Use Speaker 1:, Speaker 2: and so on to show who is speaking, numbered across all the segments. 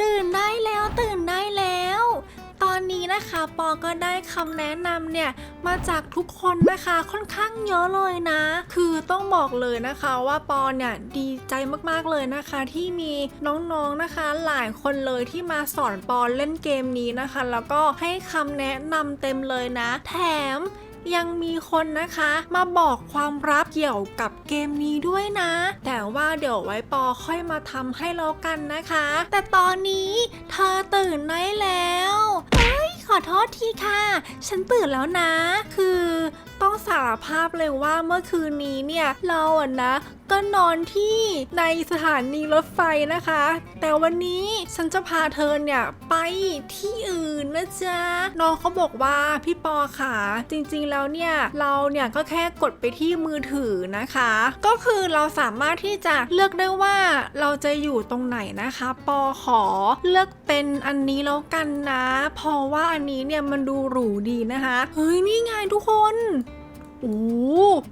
Speaker 1: ตื่นได้แล้วตื่นได้แล้ว ตอนนี้นะคะปอก็ได้คำแนะนำเนี่ยมาจากทุกคนนะคะค่อนข้างเยอะเลยนะ คือต้องบอกเลยนะคะว่าปอเนี่ยดีใจมากๆเลยนะคะ ที่มีน้องๆนะคะหลายคนเลยที่มาสอนปอเล่นเกมนี้นะคะ แล้วก็ให้คำแนะนำเต็มเลยนะ แถม ยังมีคนนะคะ มาบอกความลับเกี่ยวกับเกมนี้ด้วยนะ แต่ว่าเดี๋ยวไว้ปอค่อยมาทำให้แล้วกันนะคะ แต่ตอนนี้เธอตื่นได้แล้วเอ้ยขอโทษทีค่ะ ฉันตื่นแล้วนะ คือต้องสารภาพเลยว่าเมื่อคืนนี้เนี่ยเราอะนะ ก็นอนที่ในสถานีรถไฟนะคะ แต่วันนี้ฉันจะพาเธอเนี่ย ไปที่อื่นนะจ๊ะ น้องเขาบอกว่าพี่ปอค่ะจริงๆแล้วเนี่ย เราเนี่ยก็แค่กดไปที่มือถือนะคะ ก็คือเราสามารถที่จะเลือกได้ว่าเราจะอยู่ตรงไหนนะคะ ปอขอเลือกเป็นอันนี้แล้วกันนะ เพราะว่าอันนี้เนี่ยมันดูหรูดีนะคะ เฮ้ยนี่ไงทุกคน โอ้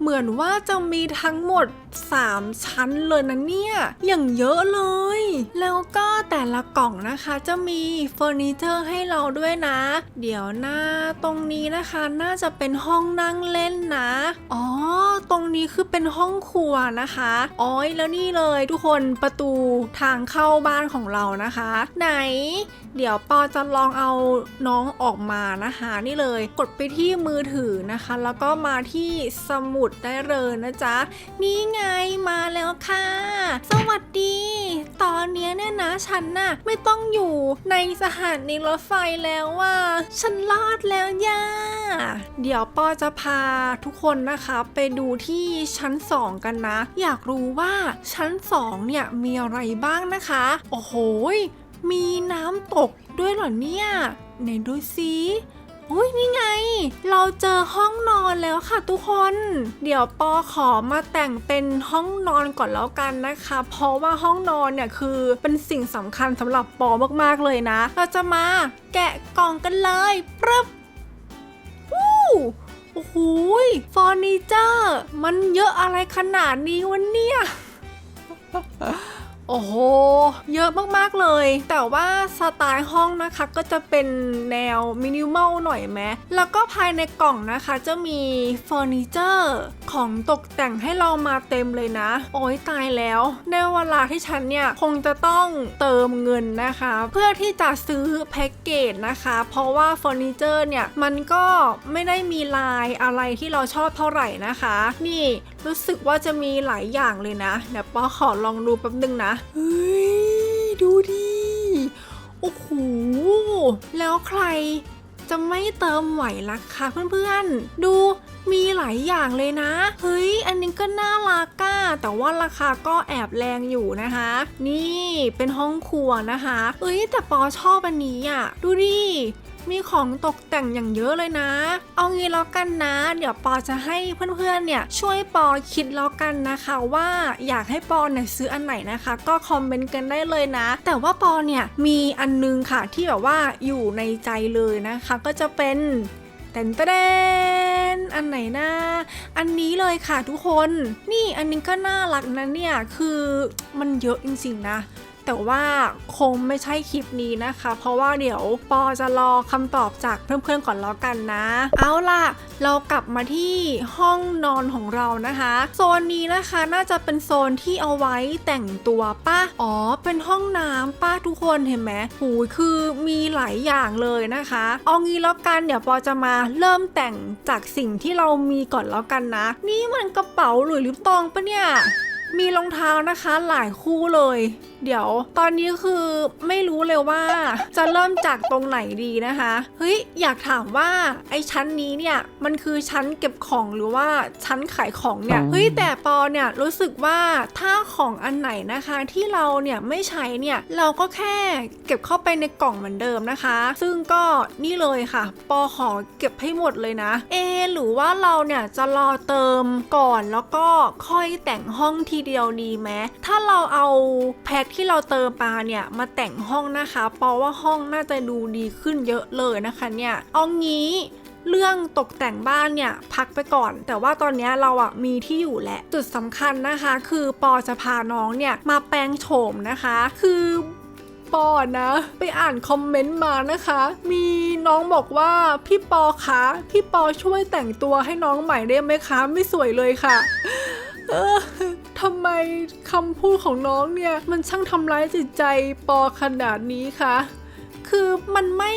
Speaker 1: เหมือนว่าจะมีทั้งหมด 3 ชั้นเลยนะเนี่ย อย่างเยอะเลย แล้วก็แต่ละกล่องนะคะจะมีเฟอร์นิเจอร์ให้เราด้วยนะ เดี๋ยวหน้าตรงนี้นะคะน่าจะเป็นห้องนั่งเล่นนะ อ๋อ ตรงนี้คือเป็นห้องครัวนะคะอ๋อยแล้วนี่เลยทุกคนประตูทางเข้าบ้านของเรานะคะ ไหน เดี๋ยวปอจะลองเอาน้องออกมานะคะ นี่เลย กดไปที่มือถือนะคะ แล้วก็มาที่สมุดได้เลยนะจ๊ะ นี่ไงมาแล้วค่ะ สวัสดี ตอนเนี้ยเนี่ยนะฉันน่ะไม่ต้องอยู่ในสถานีรถไฟแล้วว่า ฉันรอดแล้วย่า เดี๋ยวปอจะพาทุกคนนะคะไปดูที่ชั้น2กันนะ อยากรู้ว่าชั้น2เนี่ยมีอะไรบ้างนะคะ โอ้โห มีน้ำตกด้วยเหรอเนี่ยไหนดูสิ อุ้ยนี่ไง เราเจอห้องนอนแล้วค่ะทุกคน เดี๋ยวปอขอมาแต่งเป็นห้องนอนก่อนแล้วกันนะคะ เพราะว่าห้องนอนเนี่ยคือเป็นสิ่งสำคัญสำหรับปอมากๆเลยนะ เราจะมาแกะกล่องกันเลยปึ๊บวู้โอ้โหยฟอร์นิเจอร์ มันเยอะอะไรขนาดนี้วะเนี่ย โอ้โห เยอะมากๆเลย แต่ว่าสไตล์ห้องนะคะก็จะเป็นแนวมินิมอลหน่อยไหมแล้วก็ภายในกล่องนะคะจะมีเฟอร์นิเจอร์ของตกแต่งให้เรามาเต็มเลยนะ โอ้ยตายแล้ว ในเวลาที่ฉันเนี่ยคงจะต้องเติมเงินนะคะ เพื่อที่จะซื้อแพ็กเกจนะคะ เพราะว่าเฟอร์นิเจอร์เนี่ยมันก็ไม่ได้มีลายอะไรที่เราชอบเท่าไหร่นะคะ นี่ รู้สึกว่าจะมีหลายอย่างเลยนะเดี๋ยวปอขอลองดูแป๊บนึงนะ เฮ้ย ดูดิ โอ้โห แล้วใครจะไม่เติมไหวล่ะคะเพื่อนๆ ดูมีหลายอย่างเลยนะ เฮ้ย อันนี้ก็น่ารักก้าแต่ว่าราคาก็แอบแรงอยู่นะคะ นี่เป็นห้องครัวนะคะ เอ้ยแต่ปอชอบอันนี้อะดูดิ มีของตกแต่งอย่างเยอะเลยนะ เอางี้แล้วกันนะ เดี๋ยวปอจะให้เพื่อนๆ เนี่ย ช่วยปอคิดแล้วกันนะคะว่าอยากให้ปอเนี่ยซื้ออันไหนนะคะ ก็คอมเมนต์กันได้เลยนะ แต่ว่าปอเนี่ยมีอันนึงค่ะที่แบบว่าอยู่ในใจเลยนะคะ ก็จะเป็นแตนแตนอันไหนนะอันนี้เลยค่ะทุกคน นี่อันนี้ก็น่ารักนะเนี่ย คือมันเยอะจริงๆนะ แต่ว่าคงไม่ใช่คลิปนี้นะคะ เพราะว่าเดี๋ยวปอจะรอคำตอบจากเพื่อนๆก่อนแล้วกันนะ เอาล่ะ เรากลับมาที่ห้องนอนของเรานะคะ โซนนี้นะคะน่าจะเป็นโซนที่เอาไว้แต่งตัวป้าอ๋อ เป็นห้องน้ำป้าทุกคนเห็นไหมหูยคือมีหลายอย่างเลยนะคะ เอางี้แล้วกันเดี๋ยวปอจะมาเริ่มแต่งจากสิ่งที่เรามีก่อนแล้วกันนะ นี่มันกระเป๋าหลุยลิปตองปะเนี่ย มีรองเท้านะคะหลายคู่เลย เดี๋ยว ตอนนี้คือไม่รู้เลยว่าจะเริ่มจากตรงไหนดีนะคะเฮ้ยอยากถามว่าไอ้ชั้นนี้เนี่ยมันคือชั้นเก็บของหรือว่าชั้นขายของเนี่ยเฮ้ยแต่ปอเนี่ยรู้สึกว่าถ้าของอันไหนนะคะที่เราเนี่ยไม่ใช้เนี่ยเราก็แค่เก็บเข้าไปในกล่องเหมือนเดิมนะคะ ซึ่งก็นี่เลยค่ะ ปอขอเก็บให้หมดเลยนะ เอะหรือว่าเราเนี่ยจะรอเติมก่อนแล้วก็ค่อยแต่งห้องทีเดียวดีไหมถ้าเราเอาแพ็คที่เราเติมมาเนี่ยมาแต่งห้องนะคะเพราะว่าห้องน่าจะดูดีขึ้นเยอะเลยนะคะเนี่ยเอางี้เรื่องตกแต่งบ้านเนี่ยพักไปก่อน แต่ว่าตอนนี้เราอะมีที่อยู่แหละจุดสำคัญนะคะ คือปอจะพาน้องเนี่ยมาแปลงโฉมนะคะ คือปอนะไปอ่านคอมเมนต์มานะคะ มีน้องบอกว่าพี่ปอคะพี่ปอช่วยแต่งตัวให้น้องใหม่ได้ไหมคะ ไม่สวยเลยค่ะ เออทำไมคำพูดของน้องเนี่ย มันช่างทำร้ายจิตใจปอขนาดนี้คะคือมันไม่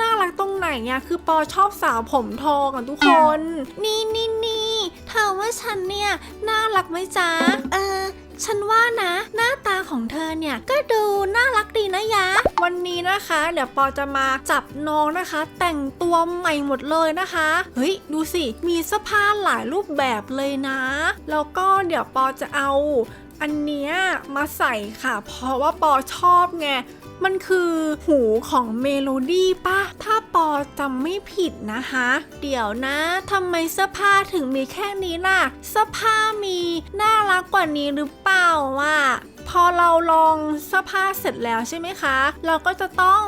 Speaker 1: น่ารักตรงไหนอะคือปอชอบสาวผมทองอะทุกคน นี่นี่นี่เธอว่าฉันเนี่ย น่ารักไหมจ๊ะ เออ ฉันว่านะ หน้าตาของเธอเนี่ย ก็ดูน่ารักดีนะยะ วันนี้นะคะเดี๋ยวปอจะมาจับน้องนะคะ แต่งตัวใหม่หมดเลยนะคะ เฮ้ยดูสิมีเสื้อผ้าหลายรูปแบบเลยนะแล้วก็เดี๋ยวปอจะเอาอันเนี้ยมาใส่ค่ะ เพราะว่าปอชอบไงมันคือหูของเมโลดี้ป่ะ ถ้าปอจำไม่ผิดนะคะ เดี๋ยวนะทำไมเสื้อผ้าถึงมีแค่นี้ล่ะ เสื้อผ้ามีน่ารักกว่านี้หรือเปล่าวะ อเราลองเสื้อผ้าเสร็จแล้วใช่ไหมคะ เราก็จะต้อง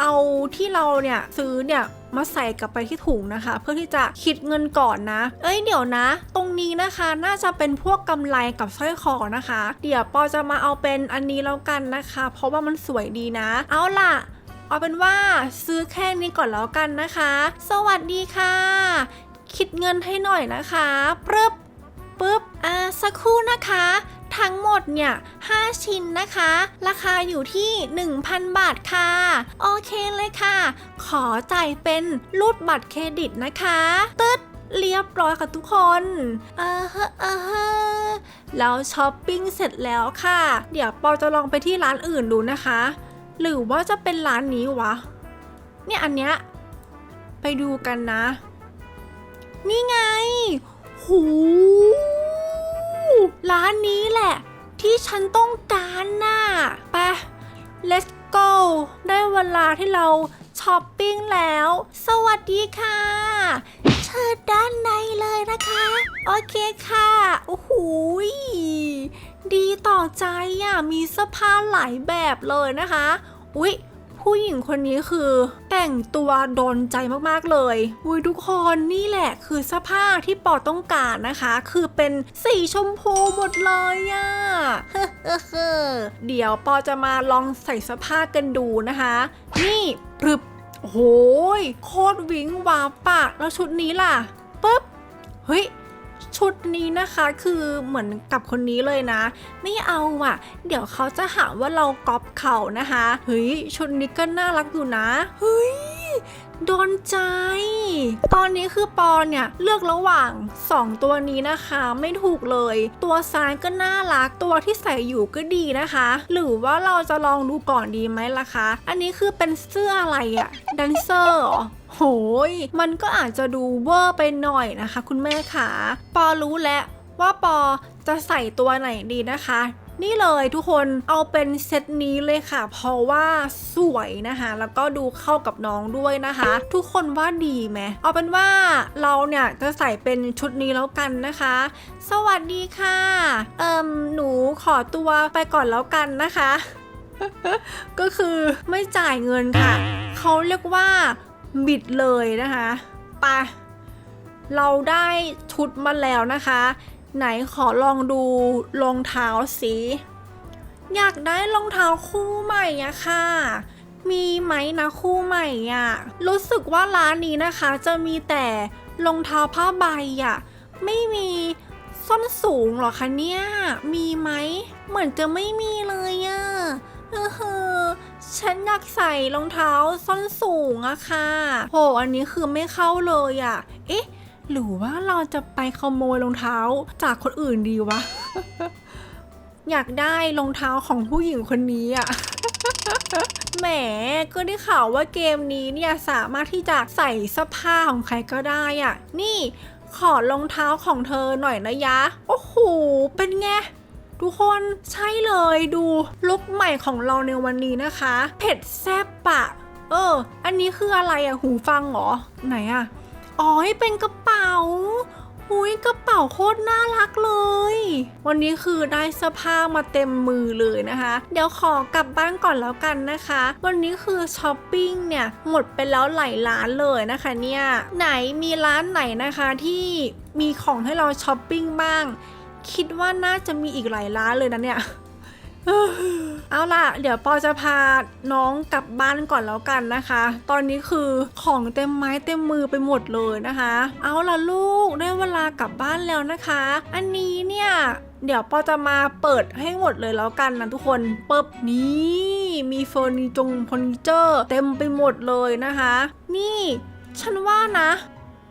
Speaker 1: เอาที่เราเนี่ยซื้อเนี่ยมาใส่กลับไปที่ถุงนะคะ เพื่อที่จะคิดเงินก่อนนะ เอ้ยเดี๋ยวนะ ตรงนี้นะคะน่าจะเป็นพวกกำไรกับสร้อยคอนะคะ เดี๋ยวปอจะมาเอาเป็นอันนี้แล้วกันนะคะ เพราะว่ามันสวยดีนะ เอาล่ะ เอาเป็นว่าซื้อแค่นี้ก่อนแล้วกันนะคะ สวัสดีค่ะ คิดเงินให้หน่อยนะคะปึ๊บปึ๊บอ่าสักครู่นะคะ ทั้งหมดเนี่ย 5 ชิ้นนะคะ ราคาอยู่ที่ 1,000 บาทค่ะ โอเคเลยค่ะ ขอจ่ายเป็นรูดบัตรเครดิตนะคะตึ๊ดเรียบร้อยค่ะทุกคนเออเฮอเออเฮอแล้วช้อปปิ้งเสร็จแล้วค่ะ เดี๋ยวปอจะลองไปที่ร้านอื่นดูนะคะ หรือว่าจะเป็นร้านนี้วะ เนี่ยอันเนี้ย ไปดูกันนะ นี่ไง หู ร้านนี้แหละ ที่ฉันต้องการน่ะไป let's go ได้เวลาที่เราช้อปปิ้งแล้ว สวัสดีค่ะ เชิญด้านในเลยนะคะ โอเคค่ะ โอ้โหดีต่อใจอะ มีเสื้อผ้าหลายแบบเลยนะคะ อุ๊ย ผู้หญิงคนนี้คือแต่งตัวโดนใจมากๆเลยอุ้ยทุกคนนี่แหละคือเสื้อผ้าที่ปอต้องการนะคะ คือเป็นสีชมพูหมดเลยอะเดี๋ยวปอจะมาลองใส่เสื้อผ้ากันดูนะคะ นี่ปรึบโอ้โหยโคตรวิ้งวาวปะแล้วชุดนี้ล่ะปุ๊บเฮ้ย ชุดนี้นะคะคือเหมือนกับคนนี้เลยนะ ไม่เอาอะ เดี๋ยวเขาจะหาว่าเราก๊อปเขานะคะ เฮ้ย ชุดนี้ก็น่ารักอยู่นะ เฮ้ย โดนใจ ตอนนี้คือปอเนี่ย เลือกระหว่าง 2 ตัวนี้นะคะ ไม่ถูกเลย ตัวซ้ายก็น่ารักตัวที่ใส่อยู่ก็ดีนะคะ หรือว่าเราจะลองดูก่อนดีไหมล่ะคะ อันนี้คือเป็นเสื้ออะไรอะแดนเซอร์โหย มันก็อาจจะดูเวอร์ไปหน่อยนะคะ คุณแม่ขาปอรู้แล้วว่าปอจะใส่ตัวไหนดีนะคะ นี่เลยทุกคนเอาเป็นเซตนี้เลยค่ะ เพราะว่าสวยนะคะ แล้วก็ดูเข้ากับน้องด้วยนะคะ ทุกคนว่าดีไหมเอาเป็นว่าเราเนี่ยจะใส่เป็นชุดนี้แล้วกันนะคะ สวัสดีค่ะ เอิมหนูขอตัวไปก่อนแล้วกันนะคะ ก็คือไม่จ่ายเงินค่ะเขาเรียกว่าบิดเลยนะคะไปะเราได้ชุดมาแล้วนะคะ ไหนขอลองดูรองเท้าสิอยากได้รองเท้าคู่ใหม่อะค่ะ มีไหมนะคู่ใหม่อะรู้สึกว่าร้านนี้นะคะจะมีแต่รองเท้าผ้าใบอะไม่มีส้นสูงหรอคะเนี่ย มีไหม เหมือนจะไม่มีเลยอะเออเฮอฉันอยากใส่รองเท้าส้นสูงอะค่ะโหอันนี้คือไม่เข้าเลยอะเอ๊ะ หรือว่าเราจะไปขโมยรองเท้าจากคนอื่นดีวะ อยากได้รองเท้าของผู้หญิงคนนี้อะแหมก็ได้ข่าวว่าเกมนี้เนี่ยสามารถที่จะใส่เสื้อผ้าของใครก็ได้อะนี่ขอรองเท้าของเธอหน่อยนะยะ โอ้โห เป็นไง ทุกคนใช่เลยดูลุคใหม่ของเราในวันนี้นะคะ เผ็ดแซ่บปะ เออ อันนี้คืออะไรอะหูฟังเหรอ ไหนอะ อ๋อเป็นกระเป๋าหุยกระเป๋าโคตรน่ารักเลย วันนี้คือได้เสื้อผ้ามาเต็มมือเลยนะคะ เดี๋ยวขอกลับบ้านก่อนแล้วกันนะคะ วันนี้คือช้อปปิ้งเนี่ยหมดไปแล้วหลายร้านเลยนะคะเนี่ยไหนมีร้านไหนนะคะที่มีของให้เราช้อปปิ้งบ้าง คิดว่าน่าจะมีอีกหลายร้านเลยนะเนี่ย เอาล่ะ เดี๋ยวปอจะพาน้องกลับบ้านก่อนแล้วกันนะคะ ตอนนี้คือของเต็มไม้เต็มมือไปหมดเลยนะคะ เอาล่ะลูกได้เวลากลับบ้านแล้วนะคะ อันนี้เนี่ยเดี๋ยวปอจะมาเปิดให้หมดเลยแล้วกันนะทุกคนเปิบนี้มีเฟอร์นิจงเฟอร์นิเจอร์เต็มไปหมดเลยนะคะ นี่ฉันว่านะ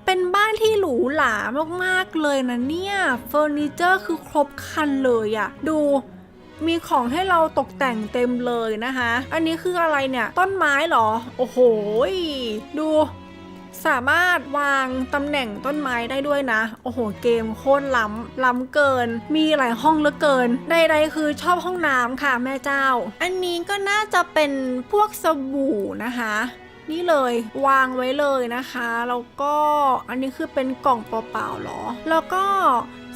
Speaker 1: เป็นบ้านที่หรูหรามากๆเลยนะเนี่ยเฟอร์นิเจอร์คือครบคันเลยอะดู มีของให้เราตกแต่งเต็มเลยนะคะ อันนี้คืออะไรเนี่ย ต้นไม้เหรอ โอ้โห ดูสามารถวางตำแหน่งต้นไม้ได้ด้วยนะ โอ้โห เกมโคตรล้ำ ล้ำเกิน มีหลายห้องเหลือเกิน ใดๆคือชอบห้องน้ำค่ะแม่เจ้า อันนี้ก็น่าจะเป็นพวกสบู่นะคะ นี่เลยวางไว้เลยนะคะแล้วก็อันนี้คือเป็นกล่องเปล่าๆหรอ แล้วก็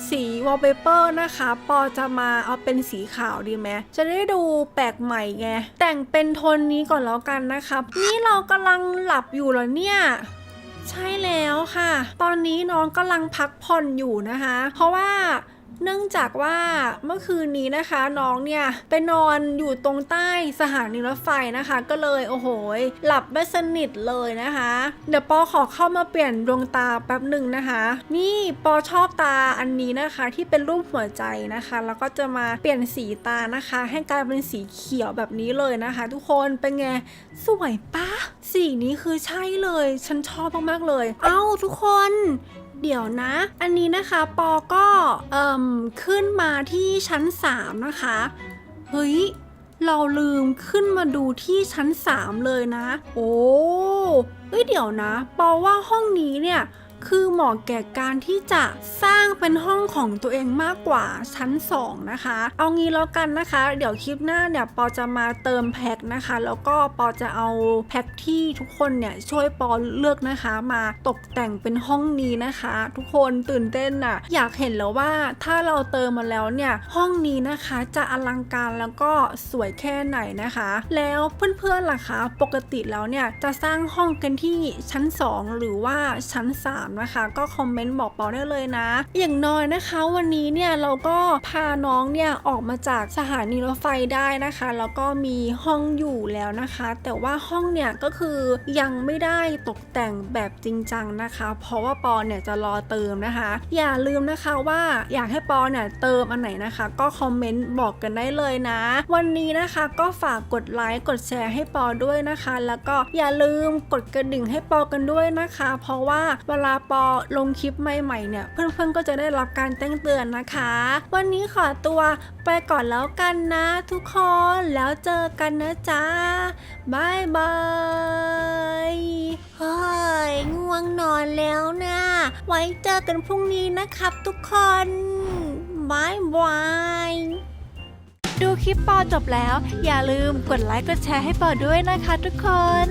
Speaker 1: สีวอลเปเปอร์นะคะ ปอจะมาเอาเป็นสีขาวดีไหมจะได้ดูแปลกใหม่ไง แต่งเป็นโทนนี้ก่อนแล้วกันนะคะนี่เรากำลังหลับอยู่เหรอเนี่ยใช่แล้วค่ะ ตอนนี้น้องกำลังพักผ่อนอยู่นะคะ เพราะว่า เนื่องจากว่าเมื่อคืนนี้นะคะน้องเนี่ยไปนอนอยู่ตรงใต้สถานีรถไฟนะคะ ก็เลยโอ้โหหลับไม่สนิทเลยนะคะ เดี๋ยวปอขอเข้ามาเปลี่ยนดวงตาแป๊บหนึ่งนะคะ นี่ปอชอบตาอันนี้นะคะ ที่เป็นรูปหัวใจนะคะ แล้วก็จะมาเปลี่ยนสีตานะคะ ให้กลายเป็นสีเขียวแบบนี้เลยนะคะ ทุกคนเป็นไงสวยปะสีนี้คือใช่เลย ฉันชอบมากๆเลย เอ้าทุกคน เดี๋ยวนะ อันนี้นะคะปอก็เอ่มขึ้นมาที่ชั้น 3 นะคะ เฮ้ย เราลืมขึ้นมาดูที่ชั้น 3 เลยนะ โอ้เฮ้ยเดี๋ยวนะ ปอว่าห้องนี้เนี่ย คือเหมาะแก่การที่จะสร้างเป็นห้องของตัวเองมากกว่าชั้น 2 นะคะ เอางี้แล้วกันนะคะ เดี๋ยวคลิปหน้าเนี่ยปอจะมาเติมแพ็คนะคะ แล้วก็ปอจะเอาแพ็คที่ทุกคนเนี่ยช่วยปอเลือกนะคะ มาตกแต่งเป็นห้องนี้นะคะ ทุกคนตื่นเต้นอะอยากเห็นแล้วว่าถ้าเราเติมมาแล้วเนี่ยห้องนี้นะคะจะอลังการแล้วก็สวยแค่ไหนนะคะ แล้วเพื่อนๆล่ะคะ ปกติแล้วเนี่ยจะสร้างห้องกันที่ชั้น 2 หรือว่าชั้น 3นะคะ ก็คอมเมนต์บอกเปาได้เลยนะ อย่างน้อยนะคะวันนี้เนี่ยเราก็พาน้องเนี่ยออกมาจากสถานีรถไฟได้นะคะ แล้วก็มีห้องอยู่แล้วนะคะ แต่ว่าห้องเนี่ยก็คือยังไม่ได้ตกแต่งแบบจริงจังนะคะ เพราะว่าปอเนี่ยจะรอเติมนะคะ อย่าลืมนะคะว่าอยากให้ปอเนี่ยเติมอันไหนนะคะ ก็คอมเมนต์บอกกันได้เลยนะ วันนี้นะคะก็ฝากกดไลค์กดแชร์ให้ปอด้วยนะคะ แล้วก็อย่าลืมกดกระดิ่งให้ปอกันด้วยนะคะ เพราะว่าเวลาปอลงคลิปใหม่ๆเนี่ยเพื่อนๆก็จะได้รับการแจ้งเตือนนะคะ วันนี้ขอตัวไปก่อนแล้วกันนะทุกคนแล้วเจอกันนะจ๊ะบายบายเฮ้ยง่วงนอนแล้วนะไว้เจอกันพรุ่งนี้นะครับทุกคนบายบายดูคลิปปอจบแล้ว อย่าลืมกดไลค์กดแชร์ให้ปอด้วยนะคะทุกคน